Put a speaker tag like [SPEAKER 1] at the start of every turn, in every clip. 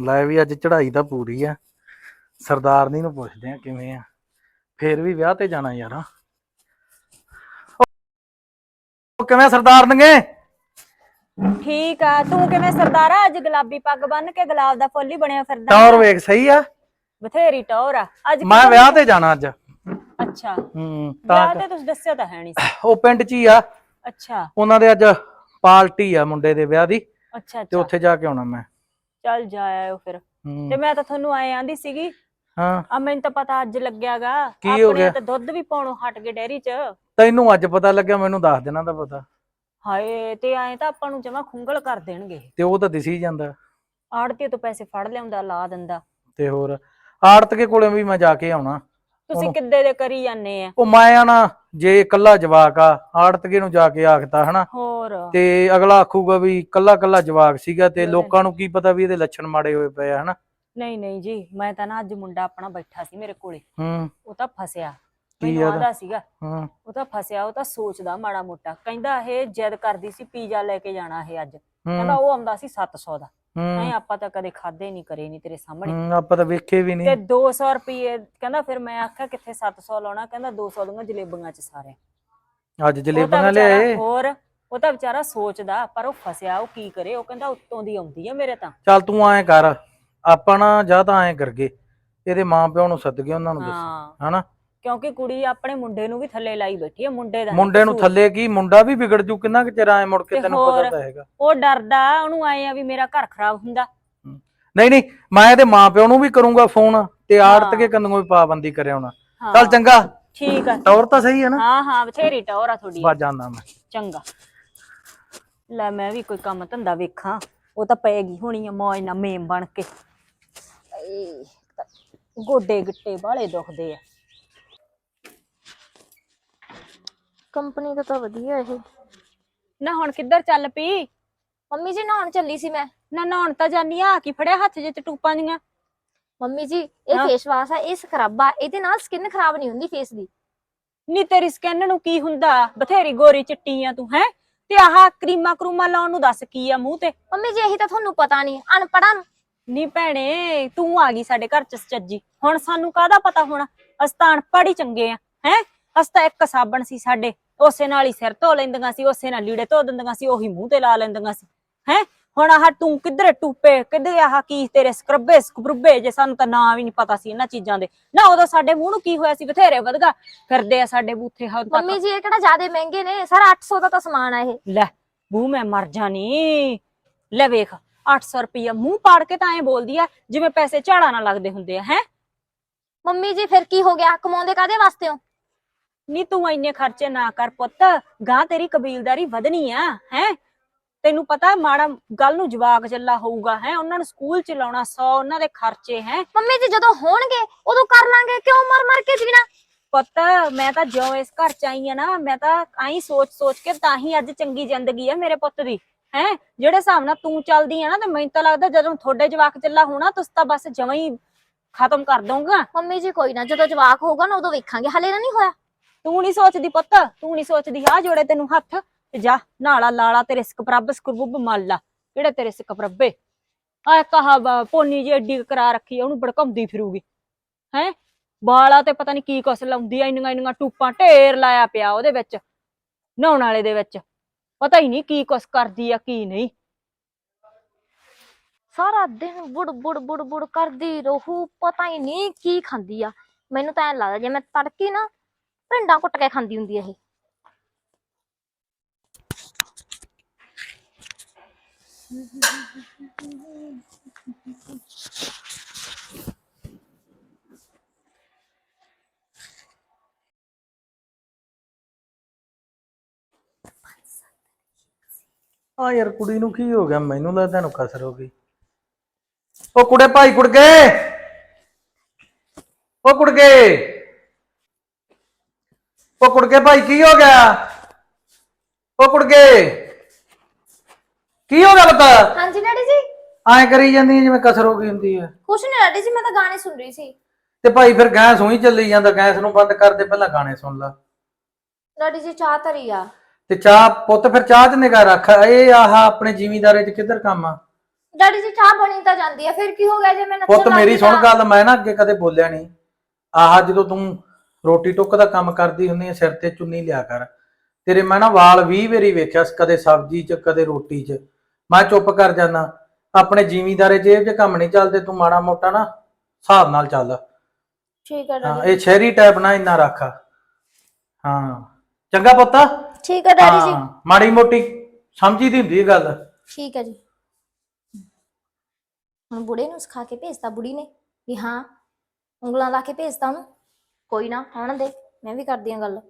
[SPEAKER 1] ਲੈ ਵੀ ਅੱਜ ਚੜ੍ਹਾਈ ਤਾਂ ਪੂਰੀ ਆ। ਸਰਦਾਰਨੀ ਨੂੰ ਪੁੱਛਦੇ ਆ ਕਿਵੇਂ ਆ। ਫੇਰ ਵੀ ਵਿਆਹ ਤੇ ਜਾਣਾ ਯਾਰ। ਉਹ ਕਿਵੇਂ ਸਰਦਾਰਨਗੇ
[SPEAKER 2] ਠੀਕ ਆ ਤੂੰ ਕਿਵੇਂ ਸਰਦਾਰਾ ਅੱਜ ਗੁਲਾਬੀ ਪੱਗ ਬੰਨ ਕੇ ਗੁਲਾਬ ਦਾ ਫੁੱਲ ਹੀ ਬਣਿਆ ਫਿਰਦਾ
[SPEAKER 1] ਟੌਰ ਵੇਖ ਸਹੀ ਆ?
[SPEAKER 2] ਬਥੇਰੀ ਟੌਰ ਆ। ਅੱਜ
[SPEAKER 1] ਮੈਂ ਵਿਆਹ ਤੇ ਜਾਣਾ ਅੱਜ।
[SPEAKER 2] ਅੱਛਾ।
[SPEAKER 1] ਹੂੰ
[SPEAKER 2] ਵਿਆਹ
[SPEAKER 1] ਤਾਂ
[SPEAKER 2] ਤੇ ਤੁਸੀਂ ਦੱਸਿਆ ਤਾਂ ਹੈ ਨਹੀਂ ਸੀ।
[SPEAKER 1] ਉਹ ਪਿੰਡ 'ਚ ਹੀ ਆ।
[SPEAKER 2] ਅੱਛਾ।
[SPEAKER 1] ਉਹਨਾਂ ਦੇ ਅੱਜ ਪਾਰਟੀ ਆ ਮੁੰਡੇ ਦੇ ਵਿਆਹ ਦੀ।
[SPEAKER 2] ਅੱਛਾ
[SPEAKER 1] ਤੇ
[SPEAKER 2] ਅੱਛਾ।
[SPEAKER 1] ਉੱਥੇ ਜਾ ਕੇ ਆਉਣਾ ਮੈਂ।
[SPEAKER 2] ਚੱਲ ਜਾ ਆਇਓ ਫਿਰ। ਤੇ ਮੈਂ ਤਾਂ ਤੁਹਾਨੂੰ ਆਏ ਆਂਦੀ ਸੀਗੀ
[SPEAKER 1] ਹਾਂ।
[SPEAKER 2] ਆ ਮੈਨੂੰ ਤਾਂ ਪਤਾ ਅੱਜ ਲੱਗਿਆਗਾ
[SPEAKER 1] ਕੀ ਹੋ ਗਿਆ?
[SPEAKER 2] ਤੇ ਦੁੱਧ ਵੀ ਪਾਉਣੋਂ ਹਟ ਗਏ ਡੈਰੀ 'ਚ।
[SPEAKER 1] ਤੈਨੂੰ ਅੱਜ ਪਤਾ ਲੱਗਿਆ ਮੈਨੂੰ ਦੱਸ ਦੇਣਾ ਦਾ ਪਤਾ।
[SPEAKER 2] ਹਾਏ ਤੇ ਆਏ ਤਾਂ ਆਪਾਂ ਨੂੰ ਜਮਾ ਖੁੰਗਲ ਕਰ ਦੇਣਗੇ।
[SPEAKER 1] ਤੇ ਉਹ ਤਾਂ ਦਿਸੀ ਜਾਂਦਾ।
[SPEAKER 2] ਆੜਤੀ ਤੋਂ ਪੈਸੇ ਫੜ ਲਿਆਉਂਦਾ ਲਾ ਦਿੰਦਾ।
[SPEAKER 1] ਤੇ ਹੋਰ ਆੜਤ ਕੇ ਕੋਲੇ ਵੀ ਮੈਂ ਜਾ ਕੇ ਆਉਣਾ।
[SPEAKER 2] ਤੁਸੀਂ ਕਿੱਦੇ ਦੇ ਕਰੀ ਜਾਂਦੇ ਆ?
[SPEAKER 1] ਉਹ ਮੈਂ ਆਣਾ ਜੇ ਇਕੱਲਾ ਜਵਾਕ ਆ ਆੜਤਕੇ ਨੂੰ ਜਾ ਕੇ ਆਖਤਾ ਹਨਾ?
[SPEAKER 2] ਹੋਰ।
[SPEAKER 1] ਤੇ ਅਗਲਾ ਆਖੂਗਾ ਵੀ ਇਕੱਲਾ ਇਕੱਲਾ ਜਵਾਕ ਸੀਗਾ ਤੇ ਲੋਕਾਂ ਨੂੰ ਕੀ ਪਤਾ ਵੀ ਇਹਦੇ ਲੱਛਣ ਮਾੜੇ ਹੋਏ ਪਏ ਆ ਹਨਾ?
[SPEAKER 2] ਨਹੀਂ ਨਹੀਂ ਜੀ ਮੈਂ ਤਾਂ ਨਾ ਅੱਜ ਮੁੰਡਾ ਆਪਣਾ ਬੈਠਾ ਸੀ ਮੇਰੇ ਕੋਲੇ।
[SPEAKER 1] ਹੂੰ।
[SPEAKER 2] ਉਹ ਤਾਂ ਫਸਿਆ।
[SPEAKER 1] ਕੀ
[SPEAKER 2] ਮੈਨੂੰ? ਆਂਦਾ ਸੀਗਾ।
[SPEAKER 1] ਹੂੰ।
[SPEAKER 2] ਉਹ ਤਾਂ ਫਸਿਆ ਉਹ ਤਾਂ ਸੋਚਦਾ ਮਾੜਾ ਮੋਟਾ। ਕਹਿੰਦਾ ਇਹ ਜਿੱਦ ਕਰਦੀ ਸੀ ਪੀਜ਼ਾ ਲੈ ਕੇ ਜਾਣਾ ਇਹ ਅੱਜ। ਕਹਿੰਦਾ ਉਹ ਆਉਂਦਾ ਸੀ 700 ਦਾ। ਨਹੀਂ ਆਪਾਂ ਤਾਂ ਕਦੇ ਖਾਦੇ ਨਹੀਂ ਕਰੇ ਨਹੀਂ ਤੇਰੇ ਸਾਹਮਣੇ।
[SPEAKER 1] ਹੂੰ, ਆਪਾਂ ਤਾਂ ਵੇਖੇ ਵੀ
[SPEAKER 2] ਤੇ
[SPEAKER 1] ਨਹੀਂ
[SPEAKER 2] 200 ਰੁਪਏ ਕਹਿੰਦਾ ਫਿਰ ਮੈਂ ਆਖਿਆ ਕਿੱਥੇ 700 ਲਾਉਣਾ ਕਹਿੰਦਾ 200 ਦੀਆਂ ਜਲੇਬੀਆਂ ਚ ਸਾਰੇ।
[SPEAKER 1] ਅੱਜ
[SPEAKER 2] ਵਿਚਾਰਾ
[SPEAKER 1] ਲਿਆਏ।
[SPEAKER 2] ਹੋਰ ਉਹ ਤਾਂ ਵਿਚਾਰਾ ਸੋਚਦਾ ਪਰ ਉਹ ਫਸਿਆ ਉਹ ਕੀ ਕਰੇ ਉਹ ਕਹਿੰਦਾ ਉੱਤੋਂ ਦੀ ਆਉਂਦੀ ਆ ਮੇਰੇ ਤਾਂ।
[SPEAKER 1] ਚੱਲ ਤੂੰ ਐਂ ਕਰ ਆਪਾਂ ਨਾ ਜਾਂ ਤਾਂ ਐਂ ਕਰਗੇ ਇਹਦੇ ਮਾਂ ਪਿਓ ਨੂੰ ਸੱਦ ਕੇ ਉਹਨਾਂ ਨੂੰ ਦੱਸ
[SPEAKER 2] ਹਾਂ।
[SPEAKER 1] ਹਨਾ?
[SPEAKER 2] ਕਿਉਂਕਿ ਕੁੜੀ ਆਪਣੇ ਮੁੰਡੇ ਨੂੰ ਵੀ ਥੱਲੇ ਲਾਈ ਬੈਠੀ ਆ ਮੁੰਡੇ ਦਾ ਨੀ
[SPEAKER 1] ਮੁੰਡੇ ਨੂੰ। ਥੱਲੇ ਕੀ ਮੁੰਡਾ ਵੀ ਵਿਗੜ ਜੂ ਕਿੰਨਾ ਕੁ ਚਿਰ ਐਂ ਮੁੜ ਕੇ ਤੈਨੂੰ? ਪਤਾ ਤਾਂ ਹੈਗਾ।
[SPEAKER 2] ਉਹ ਡਰਦਾ ਉਹਨੂੰ ਆਏ ਆ ਵੀ ਮੇਰਾ ਘਰ ਖਰਾਬ ਹੁੰਦਾ।
[SPEAKER 1] ਨਹੀਂ ਨਹੀਂ ਮੈਂ ਇਹਦੇ ਮਾਂ ਪਿਓ ਨੂੰ ਵੀ ਕਰੂੰਗਾ ਫੋਨ ਤੇ ਆੜਤ
[SPEAKER 2] ਹਾਂ।
[SPEAKER 1] ਕੇ ਕੰਨੋਂ ਵੀ ਪਾਬੰਦੀ ਕਰਿਆ ਹੋਣਾ
[SPEAKER 2] ਹਾਂ।
[SPEAKER 1] ਚੱਲ ਚੰਗਾ।
[SPEAKER 2] ਠੀਕ ਆ।
[SPEAKER 1] ਟੌਰ ਤਾਂ ਸਹੀ ਹੈ ਨਾ।
[SPEAKER 2] ਹਾਂ ਹਾਂ ਬਥੇਰੀ ਟੌਰ ਆ ਤੁਹਾਡੀ।
[SPEAKER 1] ਬਸ ਜਾਂਦਾ ਮੈਂ।
[SPEAKER 2] ਚੰਗਾ। ਲੈ ਮੈਂ ਵੀ ਕੋਈ ਕੰਮ ਧੰਦਾ ਵੇਖਾਂ। ਉਹ ਤਾਂ ਪਏਗੀ ਹੋਣੀ ਆ ਮੌਜ ਨਾਲ ਮੇਮ ਬਣ ਕੇ। ਗੋਡੇ ਗਿੱਟੇ ਬਾਲੇ ਦੁਖਦੇ ਆ।
[SPEAKER 3] ਕੰਪਨੀ ਦਾ ਤਾਂ ਵਧੀਆ ਇਹ।
[SPEAKER 2] ਨਾ ਹੁਣ ਕਿੱਧਰ ਚੱਲ ਪਈ?
[SPEAKER 3] ਮੰਮੀ ਜੀ ਨਹਾਉਣ ਚੱਲੀ ਸੀ ਮੈਂ।
[SPEAKER 2] ਨਾ ਨਹਾਉਣ ਤਾਂ ਜਾਨੀ ਆ ਕੀ ਫੜਿਆ ਹੱਥ ਜੇ ਟੂਪਾਂ ਦੀਆਂ
[SPEAKER 3] ਮੰਮੀ ਜੀ ਇਹ
[SPEAKER 2] ਹਾਂ।
[SPEAKER 3] ਫੇਸ ਵਾਸ਼ ਆ ਇਹ ਸਕਰਬ ਇਹਦੇ ਨਾਲ ਸਕਿਨ ਖਰਾਬ ਨਹੀਂ ਹੁੰਦੀ ਫੇਸ ਦੀ।
[SPEAKER 2] ਨੀ ਤੇਰੀ ਸਕਿਨ ਨੂੰ ਕੀ ਹੁੰਦਾ? ਬਥੇਰੀ ਗੋਰੀ ਚਿੱਟੀ ਆ ਤੂੰ ਹੈ? ਤੇ ਆਹ ਕਰੀਮਾ ਕਰੂਮਾ ਲਾਉਣ ਨੂੰ ਦੱਸ ਕੀ ਆ ਮੂੰਹ ਤੇ?
[SPEAKER 3] ਮੰਮੀ ਜੀ ਇਹੀ ਤਾਂ ਤੁਹਾਨੂੰ ਪਤਾ ਨਹੀਂ ਅਨਪੜ੍ਹਾਂ ਨੂੰ।
[SPEAKER 2] ਨੀ ਭੈਣੇ ਤੂੰ ਆ ਗਈ ਸਾਡੇ ਘਰ ਚ ਚੱਜੀ ਹੁਣ ਸਾਨੂੰ ਕਾਹਦਾ ਪਤਾ ਹੁਣ? ਅਸਤਾਨ ਪੜੀ ਚੰਗੇ ਆ ਹੈ? ਅਸਤਾ ਇੱਕ ਸਾਬਣ ਸੀ ਸਾਡੇ ਉਸੇ ਨਾਲ ਹੀ ਸਿਰ ਧੋ ਲੈਂਦੀਆਂ ਸੀ ਉਸੇ ਨਾਲ ਲੀੜੇ ਧੋ ਦਿੰਦੀਆਂ ਸੀ ਉਹੀ ਮੂੰਹ ਤੇ ਲਾ ਲੈਂਦੀਆਂ ਸੀ। ਹੈ? ਹੁਣ ਆਹ ਤੂੰ ਕਿੱਧਰੇ ਟੂਪੇ ਕਿੱਧਰੇ ਆਹ ਕੀ ਤੇਰੇ ਸਕਰੱਬੇ ਸਕਰੁੱਬੇ ਜੇ ਸਾਨੂੰ ਤਾਂ ਨਾਂ ਵੀ ਨਹੀਂ ਪਤਾ ਸੀ ਇਹਨਾਂ ਚੀਜ਼ਾਂ ਦੇ। ਨਾ ਉਦੋਂ ਸਾਡੇ ਮੂੰਹ ਨੂੰ ਕੀ ਹੋਇਆ ਸੀ ਬਥੇਰੇ ਵਧਗਾ ਫਿਰਦੇ ਆ ਸਾਡੇ ਬੂਥੇ ਹੁਣ ਤੱਕ।
[SPEAKER 3] ਮੰਮੀ ਜੀ ਇਹ ਕਿਹੜਾ ਜ਼ਿਆਦੇ ਮਹਿੰਗੇ ਨੇ? ਸਾਰਾ 800 ਦਾ ਤਾਂ ਸਮਾਨ ਆ ਇਹ।
[SPEAKER 2] ਲੈ ਬੂ ਮੈਂ ਮਰ ਜਾਣੀ ਲੈ ਵੇਖ 800 ਰੁਪਇਆ ਮੂੰਹ ਪਾੜ ਕੇ ਤਾਂ ਐ ਬੋਲਦੀ ਆ ਜਿਵੇਂ ਪੈਸੇ ਝਾੜਾ ਨਾ ਲੱਗਦੇ ਹੁੰਦੇ ਆ ਹੈ?
[SPEAKER 3] ਮੰਮੀ ਜੀ ਫਿਰ ਕੀ ਹੋ ਗਿਆ? ਕਮਾਉਂਦੇ ਕਾਦੇ ਵਾਸਤੇ ਹੋ?
[SPEAKER 2] ਨੀ ਤੂੰ ਇੰਨੇ ਖਰਚੇ ਨਾ ਕਰ ਪੁੱਤ ਗਾਂ ਤੇਰੀ ਕਬੀਲਦਾਰੀ ਵਧਣੀ ਆ ਹੈ? ਤੈਨੂੰ ਪਤਾ ਮਾੜਾ ਗੱਲ ਨੂੰ ਜਵਾਕ ਚੱਲਾ ਹੋਊਗਾ ਹੈ? ਉਹਨਾਂ ਨੂੰ ਸਕੂਲ ਚ ਲਾਉਣਾ 100 ਉਹਨਾਂ ਦੇ ਖਰਚੇ ਹੈ?
[SPEAKER 3] ਮੰਮੀ ਜੀ ਜਦੋਂ ਹੋਣਗੇ ਉਦੋਂ ਕਰ ਲਾਂਗੇ ਕਿਉਂ ਮਰ ਮਰ ਕੇ ਜੀਣਾ?
[SPEAKER 2] ਪੁੱਤ ਮੈਂ ਤਾਂ ਜਿਉਂ ਇਸ ਘਰ ਚ ਆਈ ਆ ਨਾ ਮੈਂ ਤਾਂ ਆਈ ਸੋਚ ਸੋਚ ਕੇ ਤਾਂ ਹੀ ਅੱਜ ਚੰਗੀ ਜ਼ਿੰਦਗੀ ਆ ਮੇਰੇ ਪੁੱਤ ਦੀ ਹੈ? ਜਿਹੜੇ ਹਿਸਾਬ ਨਾਲ ਤੂੰ ਚੱਲਦੀ ਆ ਨਾ ਤੇ ਮੈਨੂੰ ਤਾਂ ਲੱਗਦਾ ਜਦੋਂ ਤੁਹਾਡੇ ਜਵਾਕ ਚੱਲਾ ਹੋਣਾ ਤੁਸੀਂ ਤਾਂ ਬਸ ਜਮਾਂ ਹੀ ਖਤਮ ਕਰ ਦੋਗਾ
[SPEAKER 3] ਮੰਮੀ ਜੀ ਕੋਈ ਨਾ ਜਦੋਂ ਜਵਾਕ ਹੋਊਗਾ ਨਾ ਉਦੋਂ ਵੇਖਾਂਗੇ ਹਲੇ ਤਾਂ ਨਹੀਂ ਹੋਇਆ।
[SPEAKER 2] ਤੂੰ ਨਹੀਂ ਸੋਚਦੀ ਪੁੱਤ ਤੂੰ ਨਹੀਂ ਸੋਚਦੀ ਆ ਜੋੜੇ ਤੈਨੂੰ ਹੱਥ ਤੇ ਜਾ ਨਾਲਾ ਲਾਲਾ ਤੇਰੇ ਸਕਪਰੱਬ ਸਕਰਬੁੱਬ ਮੱਲ ਕਿਹੜੇ ਤੇਰੇ ਸਕਪਰੱਬੇ ਆ ਕਹਾ ਪੋਨੀ ਜੀ ਐਡੀ ਕਰਾ ਰੱਖੀ ਆ, ਉਹਨੂੰ ਭੜਕਾਉਂਦੀ ਫਿਰੂਗੀ। ਹੈ? ਬਾਲਾ ਤੇ ਪਤਾ ਨਹੀਂ ਕੀ ਕੁਛ ਲਾਉਂਦੀ ਆ ਇੰਨੀਆਂ ਇੰਨੀਆਂ ਟੂਪਾਂ ਢੇਰ ਲਾਇਆ ਪਿਆ ਉਹਦੇ ਵਿੱਚ ਨਹਾਉਣ ਵਾਲੇ ਦੇ ਵਿੱਚ। ਪਤਾ ਹੀ ਨਹੀਂ ਕੀ ਕੁਛ ਕਰਦੀ ਆ ਕੀ ਨਹੀਂ।
[SPEAKER 3] ਸਾਰਾ ਦਿਨ ਬੁੜ ਬੁੜ ਬੁੜ ਬੁੜ ਕਰਦੀ ਰਹੂ ਪਤਾ ਹੀ ਨਹੀਂ ਕੀ ਖਾਂਦੀ ਆ। ਮੈਨੂੰ ਤਾਂ ਐ ਲੱਗਦਾ ਜੇ ਮੈਂ ਤੜਕੀ ਨਾ ਭਿੰਡਾਂ ਕੁੱਟ ਕੇ ਖਾਂਦੀ ਹੁੰਦੀ ਆ ਇਹ।
[SPEAKER 1] ਆ ਯਾਰ ਕੁੜੀ ਨੂੰ ਕੀ ਹੋ ਗਿਆ? ਮੈਨੂੰ ਲੱਗਦਾ ਇਹਨੂੰ ਕਸਰ ਹੋ ਗਈ। ਉਹ ਕੁੜੇ ਭਾਈ ਕੁੜ ਗਏ? ਉਹ ਕੁੜ ਗਏ? ਉਹ ਕੁੜਕੇ ਭਾਈ ਕੀ ਹੋ ਗਿਆ? ਉਹ ਕੁੜਕੇ। ਕੀ ਹੋ ਗਿਆ ਬਤਾ
[SPEAKER 3] ਹਾਂਜੀ ਡੈਡੀ ਜੀ।
[SPEAKER 1] ਐਂ ਕਰੀ ਜਾਂਦੀ ਹੈ ਜਿਵੇਂ ਕਸਰ ਹੋ ਗਈ ਹੁੰਦੀ ਹੈ
[SPEAKER 3] ਕੁਛ ਨਹੀਂ ਡੈਡੀ ਜੀ ਮੈਂ ਤਾਂ ਗਾਣੇ ਸੁਣ ਰਹੀ ਸੀ।
[SPEAKER 1] ਤੇ ਭਾਈ ਫਿਰ ਗੈਸ ਹੋਈ ਚੱਲੀ ਜਾਂਦਾ ਗੈਸ ਨੂੰ ਬੰਦ ਕਰ ਦੇ ਪਹਿਲਾਂ ਗਾਣੇ ਸੁਣ ਲਾ।
[SPEAKER 3] ਡੈਡੀ ਜੀ ਚਾਹ ਧਰੀ ਆ।
[SPEAKER 1] ਤੇ ਚਾਹ ਪੁੱਤ ਫਿਰ ਚਾਹ ਚ ਨਿਗਾ ਰੱਖ ਇਹ ਆਹ ਆਪਣੇ ਜ਼ਿਮੀਦਾਰੇ ਚ ਕਿੱਧਰ ਕੰਮ ਆ?
[SPEAKER 3] ਡੈਡੀ ਜੀ ਚਾਹ ਬਣੀ ਤਾਂ ਜਾਂਦੀ ਆ ਫਿਰ ਕੀ ਹੋ ਗਿਆ ਜੇ ਮੈਂ ਨੱਚਣ
[SPEAKER 1] ਪੁੱਤ
[SPEAKER 3] ਲੱਗ
[SPEAKER 1] ਮੇਰੀ
[SPEAKER 3] ਗਈ
[SPEAKER 1] ਸੁਣ
[SPEAKER 3] ਤਾਂ?
[SPEAKER 1] ਗੱਲ ਮੈਂ ਨਾ ਅੱਗੇ ਕਦੇ ਬੋਲਿਆ ਨਹੀਂ ਆਹ ਜਦੋਂ ਤੂੰ ਰੋਟੀ ਟੁੱਕ ਦਾ ਕੰਮ ਕਰਦੀ ਹੁੰਨੀ ਆ ਸਿਰ ਤੇ ਚੁੰਨੀ ਲਿਆ ਕਰ। ਤੇਰੇ ਮੈਂ ਨਾ ਵਾਲ 20 ਵਾਰੀ ਵੇਖਿਆ ਕਦੇ ਸਬਜ਼ੀ 'ਚ ਕਦੇ ਰੋਟੀ 'ਚ। ਮੈਂ ਚੁੱਪ ਕਰ ਜਾਂਦਾ ਆਪਣੇ ਜ਼ਿਮੀਂਦਾਰੇ ਜੇਬ 'ਚ ਕੰਮ ਨਹੀਂ ਚੱਲਦੇ ਤੂੰ ਮਾੜਾ ਮੋਟਾ ਨਾ ਹਿਸਾਬ ਨਾਲ ਚੱਲ।
[SPEAKER 3] ਠੀਕ ਹੈ
[SPEAKER 1] ਹਾਂ
[SPEAKER 3] ਡੈਡੀ
[SPEAKER 1] ਇਹ ਸ਼ਹਿਰੀ ਟਾਈਪ ਨਾ ਇੰਨਾ ਰੱਖ। ਹਾਂ ਚੰਗਾ ਪੁੱਤ।
[SPEAKER 3] ਠੀਕ ਹੈ ਡੈਡੀ ਜੀ।
[SPEAKER 1] ਹਾਂ ਮਾੜੀ ਮੋਟੀ ਸਮਝੀ ਦੀ ਹੁੰਦੀ ਇਹ ਗੱਲ।
[SPEAKER 3] ਠੀਕ ਹੈ ਜੀ। ਹੁਣ ਬੁੜੇ ਨੂੰ ਸਿਖਾ ਕੇ ਭੇਜਤਾ ਬੁੜੀ ਨੇ ਵੀ ਹਾਂ ਉਂਗਲਾਂ ਲਾ ਕੇ ਭੇਜਤਾ ਉਹਨੂੰ। ਕੋਈ ਨਾ ਆਉਣ ਦੇ ਮੈਂ ਵੀ ਕਰਦੀ ਆ ਗੱਲ।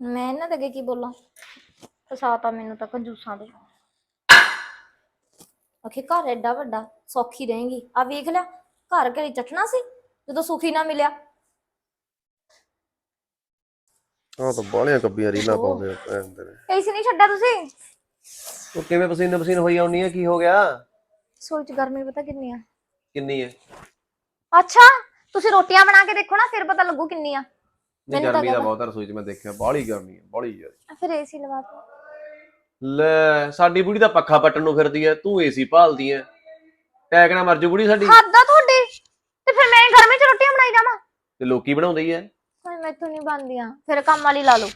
[SPEAKER 3] ਮੈਂ ਇਹਨਾਂ ਦੇ ਅੱਗੇ ਕੀ ਬੋਲਾਂ? ਫਸਾਤਾ ਮੈਨੂੰ ਤਾਂ ਕੰਜੂਸਾਂ ਦੇ। ਅਖੇ ਘਰ ਐਡਾ ਵੱਡਾ ਸੌਖੀ ਰਹੇਗੀ। ਆ ਵੇਖ ਲਿਆ ਘਰ ਘਰੇ ਚੱਟਣਾ ਸੀ ਜਦੋਂ ਸੁਖੀ ਨਾ ਮਿਲਿਆ।
[SPEAKER 4] ਆਹ ਤਾਂ ਬਾਹਲੀਆਂ ਕੱਬੀਆਂ ਰੀਲਾਂ। ਪਾਉਂਦੇ ਆ ਭੈਣ
[SPEAKER 3] ਨਹੀਂ ਛੱਡਿਆ ਤੁਸੀਂ?
[SPEAKER 4] ਉਹ ਕਿਵੇਂ ਪਸੀਨੇ ਪਸੀਨ ਹੋਈ ਆਉਣੀ ਆ? ਕੀ ਹੋ ਗਿਆ?
[SPEAKER 3] ਸੋਚ ਗਰਮੀ ਪਤਾ ਕਿੰਨੀ ਆ।
[SPEAKER 4] ਕਿੰਨੀ ਹੈ
[SPEAKER 3] ਅੱਛਾ ਤੁਸੀਂ ਰੋਟੀਆਂ ਬਣਾ ਕੇ ਦੇਖੋ ਨਾ ਫਿਰ ਪਤਾ ਲੱਗੂ ਕਿੰਨੀ ਆ
[SPEAKER 4] ਨਹੀਂ
[SPEAKER 3] ਮੈਨੂੰ ਤਾਂ
[SPEAKER 4] ਗਰਮੀ ਦਾ ਬਹੁਤ ਰਸੋਈ ਚ ਮੈਂ ਦੇਖਿਆ ਬਾਹਲੀ ਗਰਮੀ ਹੈ ਬਾਹਲੀ ਜ਼ਿਆਦਾ।
[SPEAKER 3] ਫਿਰ ਏਸੀ ਲਵਾ ਦੋ
[SPEAKER 4] ਲੈ ਸਾਡੀ ਬੁੜੀ ਦਾ ਪੱਖਾ ਪੱਟਣ ਨੂੰ ਫਿਰਦੀ ਐ ਤੂੰ ਏਸੀ ਭਾਲਦੀ ਐ ਟੈਕ ਨਾ ਮਰ ਜੂ ਬੁੜੀ ਸਾਡੀ।
[SPEAKER 3] ਹੱਦ ਆ ਤੁਹਾਡੀ? ਤੇ ਫਿਰ ਮੈਂ ਗਰਮੀ ਚ ਰੋਟੀਆਂ ਬਣਾਈ ਜਾਵਾਂ?
[SPEAKER 4] ਤੇ ਲੋਕੀ ਬਣਾਉਂਦੇ ਹੀ ਐ
[SPEAKER 3] ਕੋਈ ਮੈਥੋਂ ਨਹੀਂ ਬਣਦੀਆਂ। ਫਿਰ ਕੰਮ ਵਾਲੀ ਲਾ ਲਓ।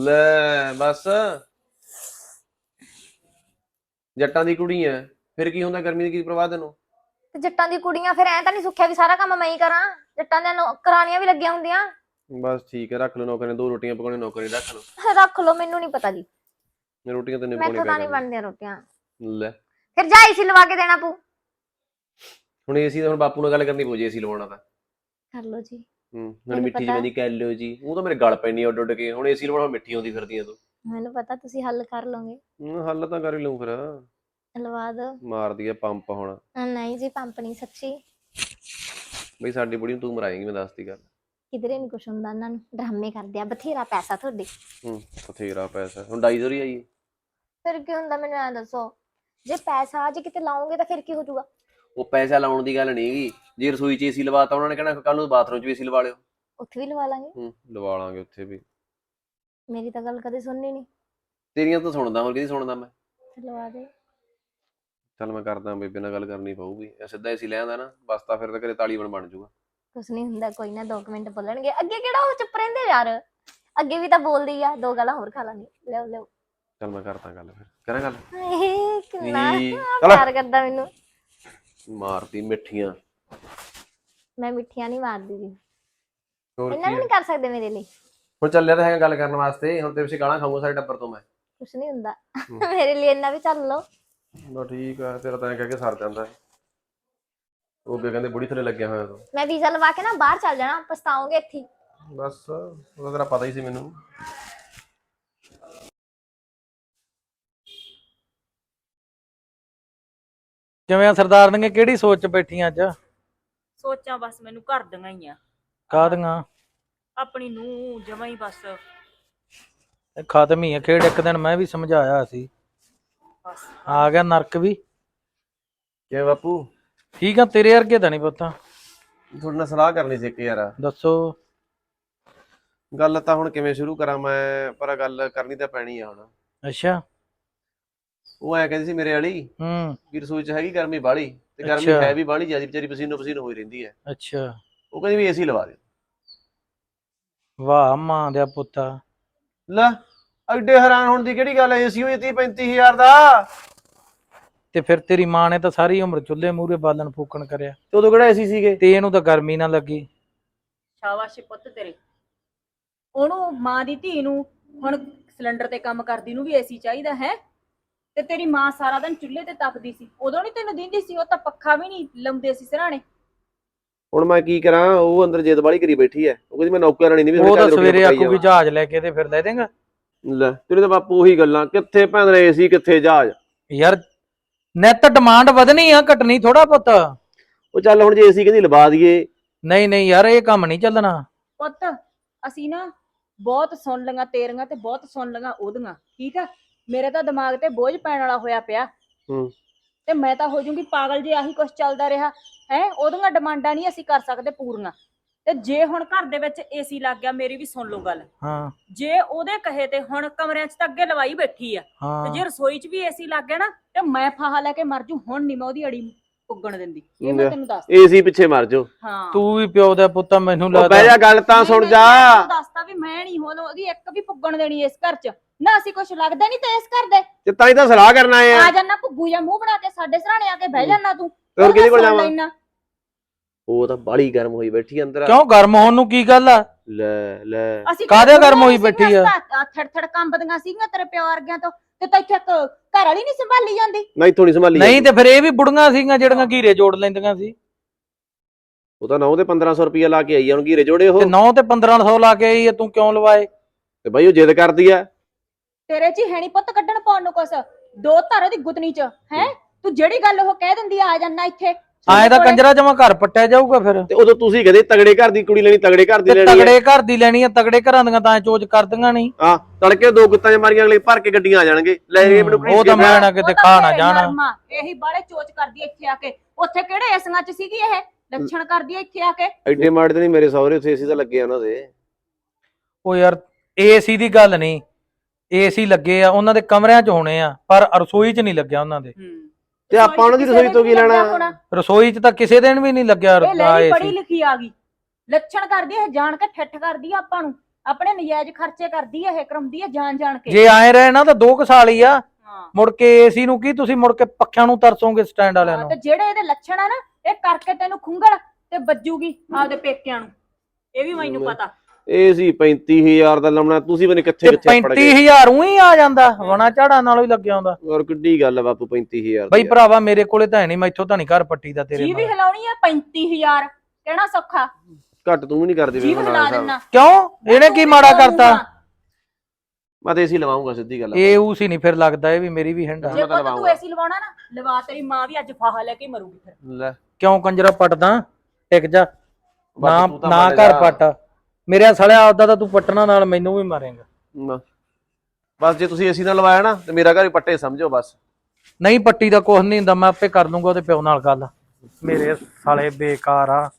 [SPEAKER 4] ਲੈ ਬਸ। ਜੱਟਾਂ ਦੀ ਕੁੜੀ ਐ ਫਿਰ ਕੀ ਹੁੰਦਾ ਗਰਮੀ ਦੀ ਕੀ ਪ੍ਰਵਾਹ ਤੈਨੂੰ?
[SPEAKER 3] ਤੇ ਜੱਟਾਂ ਦੀ ਕੁੜੀਆਂ ਫਿਰ ਐ ਤਾਂ ਨਹੀਂ ਸੁੱਖਿਆ ਵੀ ਸਾਰਾ ਕੰਮ ਮੈਂ ਹੀ ਕਰਾਂ? ਜੱਟਾਂ ਦੀਆਂ ਨੌਕਰਾਨੀਆਂ ਵੀ ਲੱਗੀਆਂ ਹੁੰਦੀਆਂ।
[SPEAKER 4] ਬਸ ਠੀਕ ਹੈ ਰੱਖ ਲਓ ਨੌਕਰੀ ਨੇ ਦੋ ਰੋਟੀਆਂ ਪਕਾਉਣੇ ਨੌਕਰੀ ਰੱਖ ਲਓ।
[SPEAKER 3] ਰੱਖ ਲਓ ਮੈਨੂੰ ਨਹੀਂ ਪਤਾ ਜੀ।
[SPEAKER 4] ਰੋਟੀਆਂ ਤੈਨੂੰ
[SPEAKER 3] ਮੈਥੋਂ
[SPEAKER 4] ਪਕਾਉਣੀ
[SPEAKER 3] ਤਾਂ
[SPEAKER 4] ਪੈ
[SPEAKER 3] ਨਹੀਂ। ਬਣਦੀਆਂ ਰੋਟੀਆਂ।
[SPEAKER 4] ਲੈ।
[SPEAKER 3] ਫਿਰ ਜਾ ਏਸੀ ਲਵਾ ਕੇ ਦੇਣਾ ਪਊ।
[SPEAKER 4] ਹੁਣ ਏਸੀ ਦਾ ਹੁਣ ਬਾਪੂ ਨਾਲ ਗੱਲ ਕਰਨੀ ਪਊ ਜੇ ਏਸੀ ਲਵਾਉਣਾ ਤਾਂ।
[SPEAKER 3] ਕਰ ਲਓ ਜੀ।
[SPEAKER 4] ਹੂੰ
[SPEAKER 3] ਮੈਨੂੰ
[SPEAKER 4] ਮਿੱਠੀ। ਜਵੇਂ ਕਹਿ ਲਿਓ ਜੀ। ਉਹ ਤਾਂ ਮੇਰੇ ਗਲ ਪੈਣੀ ਉੱਡ ਉੱਡ ਕੇ। ਹੁਣ ਏਸੀ ਲਵਾਉਣਾ ਮਿੱਠੀ ਆਉਂਦੀ ਫਿਰਦੀ ਆ ਤੂੰ।
[SPEAKER 3] ਮੈਨੂੰ ਪਤਾ ਤੁਸੀਂ ਹੱਲ ਕਰ ਲਓਗੇ।
[SPEAKER 4] ਹੂੰ, ਹੱਲ ਤਾਂ ਕਰ ਹੀ ਲਊ ਫਿਰ।
[SPEAKER 3] ਲਵਾ ਦੋ
[SPEAKER 4] ਮਾਰਦੀ ਆ ਪੰਪ ਹੁਣ।
[SPEAKER 3] ਨਹੀਂ ਜੀ ਪੰਪ ਨਹੀਂ ਸੱਚੀ।
[SPEAKER 4] ਬਈ ਸਾਡੀ ਬੁੜੀ ਨੂੰ ਤੂੰ ਮਰਾਏਂਗੀ ਮੈਂ ਦੱਸਦੀ ਗੱਲ।
[SPEAKER 3] ਕਿਧਰੇ ਨਹੀਂ ਕੁਛ ਹੁੰਦਾ ਉਹਨਾਂ ਨੂੰ ਡਰਾਮੇ ਕਰਦੇ ਆ ਬਥੇਰਾ ਪੈਸਾ ਤੁਹਾਡੇ।
[SPEAKER 4] ਹੂੰ ਬਥੇਰਾ ਪੈਸਾ ਹੁਣ ਡਾਈ ਜ਼ੋਰੀ ਆਈ
[SPEAKER 3] ਫਿਰ ਕੀ ਹੁੰਦਾ ਮੈਨੂੰ ਐ ਦੱਸੋ। ਜੇ ਪੈਸਾ ਅੱਜ ਕਿਤੇ ਲਾਉਂਗੇ ਤਾਂ ਫਿਰ ਕੀ ਹੋ ਜਾਊਗਾ
[SPEAKER 4] ਉਹ ਪੈਸਾ ਲਾਉਣ ਦੀ ਗੱਲ ਨਹੀਂ ਹੈਗੀ ਜੇ ਰਸੋਈ 'ਚ ਏਸੀ ਲਵਾਤਾ ਉਹਨਾਂ ਨੇ ਕਹਿਣਾ ਕੱਲ ਨੂੰ ਬਾਥਰੂਮ 'ਚ ਵੀ ਏਸੀ ਲਵਾ ਲਿਓ।
[SPEAKER 3] ਉੱਥੇ ਵੀ ਲਵਾ ਲਾਂਗੇ।
[SPEAKER 4] ਹੂੰ ਲਵਾ ਲਾਂਗੇ ਉੱਥੇ ਵੀ।
[SPEAKER 3] ਮੇਰੀ ਤਾਂ ਗੱਲ ਕਦੇ ਸੁਣਨੀ ਨਹੀਂ
[SPEAKER 4] ਤੇਰੀਆਂ ਤਾਂ ਸੁਣਦਾ ਹੋਰ ਕਿਹਦੀ ਸੁਣਦਾ ਮੈਂ?
[SPEAKER 3] ਲਵਾ ਦੇ।
[SPEAKER 4] ਚੱਲ ਮੈਂ ਕਰਦਾ ਬੇਬੇ ਨਾਲ ਗੱਲ ਕਰਨੀ ਪਊਗੀ। ਇਹ ਸਿੱਧਾ ਏਸੀ ਲੈ ਆਂਦਾ ਨਾ ਬਸ ਤਾਂ ਫਿਰ ਤਾਂ ਘਰੇ ਤਾਲੀਬਨ ਬਣ ਜਾਊਗਾ
[SPEAKER 3] ਕੁਛ ਨਹੀਂ ਹੁੰਦਾ ਕੋਈ ਨਾ ਦੋ ਕੁ ਮਿੰਟ ਬੋਲਣਗੇ। ਅੱਗੇ ਕਿਹੜਾ ਉਹ ਚੁੱਪ ਰਹਿੰਦੇ ਯਾਰ? ਅੱਗੇ ਵੀ ਤਾਂ ਬੋਲਦੀ ਆ ਦੋ ਗੱਲਾਂ ਹੋਰ ਖਾ ਲਾਂਗੇ। ਲਿਓ ਲਿਓ
[SPEAKER 4] ਚੱਲ ਮੈਂ ਕਰਦਾ ਗੱਲ ਫਿਰ। ਕਰਾਂ ਗੱਲ?
[SPEAKER 3] ਇਹ ਕਿੰਨਾ
[SPEAKER 4] ਚੱਲ
[SPEAKER 3] ਪਿਆਰ ਕਰਦਾ ਮੈਨੂੰ।
[SPEAKER 4] ਮਾਰਤੀ ਮਿੱਠੀਆਂ।
[SPEAKER 3] ਮੈਂ ਮਿੱਠੀਆਂ ਨਹੀਂ ਮਾਰਦੀ ਜੀ।
[SPEAKER 4] ਹੋਰ
[SPEAKER 3] ਇਹਨਾਂ
[SPEAKER 4] ਕੀ
[SPEAKER 3] ਨੂੰ? ਨਹੀਂ ਕਰ ਸਕਦੇ ਮੇਰੇ ਲਈ।
[SPEAKER 4] ਹੁਣ ਚੱਲਿਆ ਤਾਂ ਹੈਗਾ ਗੱਲ ਕਰਨ ਵਾਸਤੇ। ਹੁਣ ਤੇਰੇ ਪਿੱਛੇ ਗਾਲਾਂ ਖਾਊਂਗਾ ਸਾਰੇ ਟੱਬਰ ਤੋਂ ਮੈਂ।
[SPEAKER 3] ਕੁਛ ਨਹੀਂ ਹੁੰਦਾ। ਮੇਰੇ ਲਈ ਇੰਨਾ ਵੀ ਚੱਲ ਲਓ।
[SPEAKER 4] ਬਸ ਠੀਕ ਆ ਤੇਰਾ ਤਾਂ ਐਂ ਕਹਿ ਕੇ ਸਰ ਜਾਂਦਾ ਹੈ। ਉਹ ਵੀ ਕਹਿੰਦੇ ਬੁੜੀ ਥੱਲੇ ਲੱਗਿਆ ਹੋਇਆ ਤੂੰ।
[SPEAKER 3] ਮੈਂ ਵੀਜ਼ਾ ਲਵਾ ਕੇ ਨਾ ਬਾਹਰ ਚੱਲ ਜਾਣਾ ਪਛਤਾਓਗੇ ਇੱਥੇ। ਹੀ।
[SPEAKER 4] ਬਸ ਉਹ ਤਾਂ ਤੇਰਾ ਪਤਾ ਹੀ ਸੀ ਮੈਨੂੰ।
[SPEAKER 1] ਕਿਵੇਂ ਆ ਸਰਦਾਰਨੀਆਂ ਕਿਹੜੀ ਸੋਚ ਚ ਬੈਠੀਆਂ ਅੱਜ?
[SPEAKER 2] ਸੋਚਾਂ ਬਸ ਮੈਨੂੰ ਘਰ ਦੀਆਂ ਹੀ ਆ।
[SPEAKER 1] ਕਾਹਦੀਆਂ?
[SPEAKER 2] ਆਪਣੀ ਨੂੰ ਜਮਾਂ ਹੀ ਬਸ।
[SPEAKER 1] ਖਤਮ ਹੀ ਆ ਖੇਡ ਇੱਕ ਦਿਨ ਮੈਂ ਵੀ ਸਮਝਾਇਆ ਸੀ।
[SPEAKER 2] ਬਸ
[SPEAKER 1] ਆ ਗਿਆ ਨਰਕ ਵੀ।
[SPEAKER 4] ਕਿਵੇਂ ਬਾਪੂ?
[SPEAKER 1] ਠੀਕ ਆ ਤੇਰੇ ਵਰਗੇ ਤਾਂ ਨਹੀਂ ਪਤਾ।
[SPEAKER 4] ਤੁਹਾਡੇ ਨਾਲ ਸਲਾਹ ਕਰਨੀ ਸੀ ਇੱਕ ਯਾਰ।
[SPEAKER 1] ਦੱਸੋ।
[SPEAKER 4] ਗੱਲ ਤਾਂ ਹੁਣ ਕਿਵੇਂ ਸ਼ੁਰੂ ਕਰਾਂ ਮੈਂ ਪਰ ਗੱਲ ਕਰਨੀ ਤਾਂ ਪੈਣੀ ਆ ਹੁਣ।
[SPEAKER 1] ਅੱਛਾ।
[SPEAKER 4] ਉਹ ਐ ਕਹਿੰਦੀ ਸੀ ਮੇਰੇ ਵਾਲੀ
[SPEAKER 1] ਹੂੰ।
[SPEAKER 4] ਵੀ ਰਸੋਈ 'ਚ ਹੈਗੀ ਗਰਮੀ ਬਾਹਲੀ ਤੇ ਗਰਮੀ
[SPEAKER 1] ਅੱਛਾ।
[SPEAKER 4] ਹੈ ਵੀ ਬਾਹਲੀ ਜਿਆਦੀ ਵਿਚਾਰੀ ਪਸੀਨੋ ਪਸੀਨ ਹੋਈ ਰਹਿੰਦੀ ਹੈ।
[SPEAKER 1] ਅੱਛਾ।
[SPEAKER 4] ਉਹ ਕਹਿੰਦੀ ਵੀ ਏਸੀ ਲਵਾ ਦੇ
[SPEAKER 1] ਵਾਹ ਮਾਂ ਦਾ ਪੁੱਤਾ।
[SPEAKER 4] ਲੈ ਐਡੇ ਹੈਰਾਨ ਹੋਣ ਦੀ ਕਿਹੜੀ ਗੱਲ ਐ ਏਸੀ ਹੋਈ 30 35000 ਦਾ।
[SPEAKER 1] ਤੇ ਫਿਰ ਤੇਰੀ ਮਾਂ ਨੇ ਤਾਂ ਸਾਰੀ ਉਮਰ ਚੁੱਲ੍ਹੇ ਮੂਹਰੇ ਬਾਲਣ ਫੂਕਣ ਕਰਿਆ।
[SPEAKER 4] ਤੇ ਉਦੋਂ ਕਿਹੜਾ ਏਸੀ ਸੀਗੇ?
[SPEAKER 1] ਤੇ ਇਹਨੂੰ ਤਾਂ ਗਰਮੀ ਨਾ ਲੱਗੀ।
[SPEAKER 2] ਸ਼ਾਬਾਸ਼ ਏ ਪੁੱਤ ਤੇਰੇ। ਉਹਨੂੰ ਮਾਂ ਦੀ ਧੀ ਨੂੰ ਹੁਣ ਸਿਲੰਡਰ ਤੇ ਕੰਮ ਕਰਦੀ ਨੂੰ ਵੀ ਏਸੀ ਚਾਹੀਦਾ ਹੈ। ਤੇ ਤੇਰੀ ਮਾਂ ਸਾਰਾ ਦਿਨ ਚੁੱਲ੍ਹੇ ਤੇ ਤਪਦੀ ਸੀ। ਉਦੋਂ ਨਹੀਂ ਤੈਨੂੰ ਦਿੰਦੀ ਸੀ? ਉਹ ਤਾਂ ਪੱਖਾ ਵੀ ਨਹੀਂ ਲਾਉਂਦੇ ਸੀ ਸਰਾਣੇ।
[SPEAKER 4] ਹੁਣ ਮੈਂ ਕੀ ਕਰਾਂ? ਉਹ ਅੰਦਰ ਜਿੱਦ ਬਾਲੀ ਕਰੀ ਬੈਠੀ ਐ ਉਹ ਕਹਿੰਦੀ ਮੈਂ ਨੌਕਰ ਰਾਣੀ ਨਹੀਂ ਵੀ
[SPEAKER 1] ਉਹ ਤਾਂ ਸਵੇਰੇ
[SPEAKER 4] ਪਕਾਈ
[SPEAKER 1] ਆਖੂਗੀ ਜਹਾਜ਼ ਲੈ ਕੇ ਤੇ ਫਿਰ ਲੈ ਦੇਗਾ।
[SPEAKER 4] ਲੈ ਤੇਰੇ ਤਾਂ ਬਾਪੂ ਉਹੀ ਗੱਲਾਂ ਕਿੱਥੇ ਭੈਣ ਏਸੀ ਕਿੱਥੇ ਜਹਾਜ਼?
[SPEAKER 1] ਯਾਰ ਨੈਟ ਡਿਮਾਂਡ ਵਧਣੀ ਆ ਘਟਣੀ ਥੋੜਾ ਪੁੱਤ
[SPEAKER 4] ਉਹ ਚੱਲ ਹੁਣ ਜੇ ਏਸੀ ਕਹਿੰਦੀ ਲਵਾ ਦਈਏ।
[SPEAKER 1] ਨਹੀਂ ਨਹੀਂ ਯਾਰ ਇਹ ਕੰਮ ਨਹੀਂ ਚੱਲਣਾ।
[SPEAKER 2] ਪੁੱਤ ਅਸੀਂ ਨਾ ਬਹੁਤ ਸੁਣ ਲਈਆਂ ਤੇਰੀਆਂ ਤੇ ਬਹੁਤ ਸੁਣ ਲਈਆਂ ਉਹਦੀਆਂ ਠੀਕ ਆ? ਮੇਰੇ ਤਾਂ ਦਿਮਾਗ ਤੇ ਬੋਝ ਪੈਣ ਵਾਲਾ ਹੋਇਆ ਪਿਆ।
[SPEAKER 4] ਹੂੰ।
[SPEAKER 2] ਤੇ ਮੈਂ ਤਾਂ ਹੋ ਜੂੰਗੀ ਪਾਗਲ ਜੇ ਆਹੀ ਕੁਝ ਚੱਲਦਾ ਰਿਹਾ। ਹੈ ਉਹਦੀਆਂ ਡਿਮਾਂਡਾਂ ਨਹੀਂ ਅਸੀਂ ਕਰ ਸਕਦੇ ਪੂਰੀਆਂ। ਤੇ ਜੇ ਹੁਣ ਘਰ ਦੇ ਵਿੱਚ ਏਸੀ ਲੱਗ ਗਿਆ ਮੇਰੀ ਵੀ ਸੁਣ ਲਓ ਗੱਲ।
[SPEAKER 1] ਹਾਂ।
[SPEAKER 2] ਜੇ ਉਹਦੇ ਕਹੇ ਤੇ ਹੁਣ ਕਮਰਿਆਂ 'ਚ ਤਾਂ ਅੱਗੇ ਲਵਾਈ ਬੈਠੀ ਆ ਤੇ
[SPEAKER 1] ਹਾਂ।
[SPEAKER 2] ਜੇ ਰਸੋਈ 'ਚ ਵੀ ਏਸੀ ਲੱਗ ਗਿਆ ਨਾ ਤੇ ਮੈਂ ਫਾਹਾ ਲੈ ਕੇ ਮਰ ਜੂ ਹੁਣ ਨਹੀਂ ਮੈਂ ਉਹਦੀ ਅੜੀ ਪੁੱਗਣ ਦਿੰਦੀ। ਇਹ ਮੈਂ। ਤੈਨੂੰ ਦੱਸ
[SPEAKER 4] ਏਸੀ ਪਿੱਛੇ ਮਰ ਜਾਓ
[SPEAKER 2] ਹਾਂ।
[SPEAKER 1] ਤੂੰ ਵੀ ਪਿਓ ਦਾ ਪੁੱਤ ਆ, ਮੈਨੂੰ
[SPEAKER 4] ਉਹ ਬਹਿ
[SPEAKER 1] ਲੱਗਦਾ
[SPEAKER 4] ਜਾ ਗੱਲ ਤਾਂ ਸੁਣ ਜਾ।
[SPEAKER 2] ਦੱਸਤਾ ਵੀ ਮੈਂ ਨਹੀਂ ਹੁਣ ਉਹਦੀ ਇੱਕ ਵੀ ਪੁੱਗਣ ਦੇਣੀ ਇਸ ਘਰ 'ਚ। ਨਾ ਅਸੀਂ ਕੁਝ ਲੱਗਦਾ ਨਹੀਂ ਤੇ ਇਸ ਘਰ ਦੇ।
[SPEAKER 4] ਤੇ ਤਾਂ ਹੀ ਤਾਂ ਸਲਾਹ ਕਰਨ ਆਏ ਆ।
[SPEAKER 2] ਆ ਜਾਨਾ ਭੁੱਗੂ ਜਾਂ ਮੂੰਹ ਬਣਾ ਕੇ ਸਾਡੇ ਸਰਾਣੇ ਆ ਕੇ ਬਹਿ ਜਾਨਾ ਤੂੰ।
[SPEAKER 4] ਹੋਰ ਕਿਹਦੇ ਕੋਲ ਜਾਵਾਂ। ਉਹ ਤਾਂ ਬਾਲੀ ਗਰਮ ਹੋਈ ਬੈਠੀ ਅੰਦਰ।
[SPEAKER 1] ਕਿਉਂ ਗਰਮ ਹੋਣ ਨੂੰ ਕੀ ਗੱਲ ਆ?
[SPEAKER 4] ਲੈ ਲੈ।
[SPEAKER 2] ਅਸੀਂ
[SPEAKER 1] ਕਾਹਦੇ ਗਰਮ ਹੋਈ ਬੈਠੀ ਆ?
[SPEAKER 2] ਥੜ ਥੜ ਕੰਬਦੀਆਂ ਸੀਗੀਆਂ ਤੇਰੇ ਪਿਓ ਵਰਗਿਆਂ ਤੋਂ ਤੇ ਤਾਂ ਇੱਥੇ ਇੱਕ ਘਰ ਵਾਲੀ ਨਹੀਂ ਸੰਭਾਲੀ ਜਾਂਦੀ।
[SPEAKER 4] ਨਹੀਂ ਥੋੜੀ ਸੰਭਾਲੀ
[SPEAKER 1] ਨਹੀਂ ਤੇ ਫਿਰ ਇਹ ਵੀ ਬੁੜੀਆਂ ਸੀਗੀਆਂ ਜਿਹੜੀਆਂ ਘੀਰੇ ਜੋੜ ਲੈਂਦੀਆਂ ਸੀ।
[SPEAKER 4] ਉਹ ਤਾਂ 9 ਤੇ 1500 ਰੁਪਏ ਲਾ ਕੇ ਆਈ ਆ ਹੁਣ ਘੀਰੇ ਜੋੜੇ ਉਹ।
[SPEAKER 1] ਤੇ 9 ਤੇ 1500 ਲਾ ਕੇ ਆਈ ਆ, ਤੂੰ ਕਿਉਂ ਲਵਾਏ?
[SPEAKER 4] ਤੇ ਬਾਈ ਉਹ ਜਿੱਦ ਕਰਦੀ ਆ।
[SPEAKER 2] ਤੇਰੇ 'ਚ ਹੀ ਹੈ ਨਹੀਂ ਪੁੱਤ ਕੱਢਣ ਪਾਉਣ ਨੂੰ ਕੁਛ। ਦੋ ਧਾਰੇ ਦੀ ਗੁੱਤਨੀ 'ਚ ਹੈ। ਤੂੰ ਜਿਹੜੀ ਗੱਲ ਉਹ ਕਹਿ ਦਿੰਦੀ ਆ ਆ ਜਾਨਾ ਇੱਥੇ।
[SPEAKER 1] ਆਏ ਤਾਂ ਕੰਜਰਾ ਜਮਾ ਘਰ ਪੱਟਿਆ ਜਾਊਗਾ ਫਿਰ।
[SPEAKER 4] ਤੇ ਉਦੋਂ ਤੁਸੀਂ ਕਹਦੇ ਤਗੜੇ ਘਰ ਦੀ ਕੁੜੀ ਲੈਣੀ ਤਗੜੇ ਘਰ ਦੀ
[SPEAKER 1] ਤੇ
[SPEAKER 4] ਲੈਣੀ
[SPEAKER 1] ਤਗੜੇ ਘਰ ਦੀ ਲੈਣੀ ਆ ਤਗੜੇ ਘਰਾਂ ਦੀਆਂ ਤਾਂ ਚੋਜ ਕਰਦੀਆਂ ਨਹੀਂ।
[SPEAKER 4] ਆ ਤੜਕੇ ਦੋ ਗੁੱਤਾਂ ਚ ਮਾਰੀਆਂ ਅਗਲੇ ਭਰ ਕੇ ਗੱਡੀਆਂ ਆ ਜਾਣਗੇ। ਲੈ ਕੇ ਮੈਨੂੰ
[SPEAKER 1] ਉਹ ਤਾਂ ਮੈਂ ਨਾ ਕਿਤੇ
[SPEAKER 2] ਤਾਂ
[SPEAKER 1] ਖਾ ਨਾ
[SPEAKER 2] ਤੇਰੇ
[SPEAKER 1] ਜਾਣਾ।
[SPEAKER 2] ਇਹੀ ਬਾਲੇ ਚੋਚ ਕਰਦੀ ਇੱਥੇ ਆ ਕੇ। ਉੱਥੇ ਕਿਹੜੇ ਏਸੀਆਂ 'ਚ ਸੀਗੀ ਇਹ? ਲੱਛਣ ਕਰਦੀ ਇੱਥੇ ਆ ਕੇ।
[SPEAKER 4] ਐਡੇ ਮਾੜੇ ਤੇ ਨਹੀਂ ਮੇਰੇ ਸਹੁਰੇ ਉੱਥੇ ਏਸੀ ਤਾਂ ਲੱਗੇ ਆ ਉਹਨਾਂ ਦੇ।
[SPEAKER 1] ਉਹ ਯਾਰ ਏਸੀ ਦੀ ਗੱਲ ਨਹੀਂ। ਏਸੀ ਲੱਗੇ ਆ ਉਹਨਾਂ ਦੇ ਕਮਰਿਆਂ 'ਚ ਹੋਣੇ ਆ ਪਰ ਰਸੋਈ 'ਚ ਨਹੀਂ ਲੱਗਿਆ ਉਹਨਾਂ ਦੇ।
[SPEAKER 4] ਤੇ ਆਪਾਂ ਉਹਨਾਂ ਦੀ ਰਸੋਈ ਤੋਂ ਕੀ ਲੈਣਾ?
[SPEAKER 1] ਰਸੋਈ 'ਚ ਤਾਂ ਕਿਸੇ ਦਿਨ ਵੀ ਨਹੀਂ ਲੱਗਿਆ
[SPEAKER 2] ਇਹ ਪੜ੍ਹੀ
[SPEAKER 1] ਏਸੀ
[SPEAKER 2] ਲਿਖੀ ਆ ਗਈ। ਲੱਛਣ ਕਰਦੀ ਹੈ ਜਾਣ ਕੇ ਠੱਠ ਕਰਦੀ ਆ ਆਪਾਂ ਨੂੰ। ਆਪਣੇ ਨਜਾਇਜ਼ ਖਰਚੇ ਕਰਦੀ ਹੈ ਇਹ ਕਰਮਦੀ ਹੈ ਜਾਣ ਜਾਣ ਕੇ।
[SPEAKER 1] ਜੇ ਆਏ ਰਹੇ ਨਾ ਤਾਂ 2 ਸਾਲ ਹੀ ਆ।
[SPEAKER 2] ਹਾਂ।
[SPEAKER 1] ਮੁੜ ਕੇ ਏਸੀ ਨੂੰ ਕੀ ਤੁਸੀਂ ਮੁੜ ਕੇ ਪੱਖਿਆਂ ਨੂੰ ਤਰਸੋਗੇ ਸਟੈਂਡ ਵਾਲਿਆਂ
[SPEAKER 2] ਹਾਂ,
[SPEAKER 1] ਨੂੰ?
[SPEAKER 2] ਤੇ ਜਿਹੜੇ ਇਹਦੇ ਲੱਛਣ ਆ ਨਾ ਇਹ ਕਰਕੇ ਤੈਨੂੰ ਖੁੰਗਲ ਤੇ ਵੱਜੂਗੀ ਆਪਦੇ ਪੇਕਿਆਂ ਨੂੰ। ਇਹ ਵੀ ਮੈਨੂੰ
[SPEAKER 4] ਲੈ।
[SPEAKER 2] ਪਤਾ
[SPEAKER 4] ਏਸੀ 35000 ਦਾ ਲਾਉਣਾ ਤੁਸੀਂ ਬਨੇ ਕਿੱਥੇ
[SPEAKER 1] ਤੇ
[SPEAKER 4] ਕਿੱਥੇ ਪੜ ਗਏ?
[SPEAKER 1] 35000 ਉਹੀ ਆ ਜਾਂਦਾ ਵਣਾ ਝਾੜਾ ਨਾਲੋਂ ਹੀ ਲੱਗਿਆ ਹੁੰਦਾ।
[SPEAKER 4] ਔਰ ਕਿੱਡੀ ਗੱਲ ਆ ਬਾਪੂ 35000
[SPEAKER 1] ਬਈ ਭਰਾਵਾ ਮੇਰੇ ਕੋਲੇ ਤਾਂ ਹੈ ਨਹੀਂ ਮੈਥੋਂ ਤਾਂ ਨਹੀਂ ਘਰ ਪੱਟੀ ਦਾ ਤੇਰੇ
[SPEAKER 2] ਜੀ ਵੀ
[SPEAKER 1] ਨਾਲ।
[SPEAKER 2] ਹਿਲਾਉਣੀ ਆ 35000 ਕਹਿਣਾ ਸੌਖਾ।
[SPEAKER 4] ਘੱਟ ਤੂੰ ਵੀ ਨਹੀਂ ਕਰਦੀ
[SPEAKER 2] ਜੀ
[SPEAKER 4] ਮੇਰੇ
[SPEAKER 2] ਹਿਲਾ ਦੇਣਾ
[SPEAKER 1] ਕਿਉਂ? ਇਹਨੇ ਕੀ ਮਾੜਾ ਕਰਤਾ?
[SPEAKER 4] ਮੈਂ ਤੇ ਏਸੀ ਲਵਾਉਂਗਾ ਸਿੱਧੀ ਗੱਲ।
[SPEAKER 1] ਇਹ ਉਸ ਹੀ ਨਹੀਂ ਫਿਰ ਲੱਗਦਾ ਇਹ ਵੀ ਮੇਰੀ ਵੀ ਹੰਡਾ
[SPEAKER 2] ਜੇ
[SPEAKER 4] ਮੈਂ ਤਾਂ
[SPEAKER 2] ਪੁੱਤ ਤੂੰ
[SPEAKER 4] ਲਵਾਊਂਗਾ।
[SPEAKER 2] ਏਸੀ ਲਵਾਉਣਾ ਨਾ ਲਵਾ ਤੇਰੀ ਮਾਂ ਵੀ ਅੱਜ ਫਾਹਾ ਲੈ ਕੇ ਹੀ ਮਰੂਗੀ ਫਿਰ।
[SPEAKER 4] ਲੈ।
[SPEAKER 1] ਕਿਉਂ ਕੰਜਰਾ ਪਟਦਾ? ਟਿਕ ਜਾ। ਨਾ ਨਾ ਘਰ। ਪੱਟ। ਮੇਰੇ ਸਾਲਿਆ ਆਪਦਾ ਤਾਂ ਤੂੰ ਪੱਟਣਾ ਨਾਲ ਮੈਨੂੰ ਵੀ ਮਾਰੇਗਾ।
[SPEAKER 4] ਨਾ। ਬਸ ਜੇ ਤੁਸੀਂ ਏਸੀ ਨਾਲ ਲਵਾਇਆ ਨਾ ਤੇ ਮੇਰਾ ਘਰ ਹੀ ਪੱਟੇ ਸਮਝੋ ਬਸ।
[SPEAKER 1] ਨਹੀਂ ਪੱਟੀ ਦਾ ਕੁਝ ਨਹੀਂ ਹੁੰਦਾ ਮੈਂ ਆਪੇ ਕਰ ਲੂੰਗਾ ਉਹਦੇ ਪਿਓ ਨਾਲ ਗੱਲ। ਮੇਰੇ ਸਾਲੇ ਬੇਕਾਰ ਆ।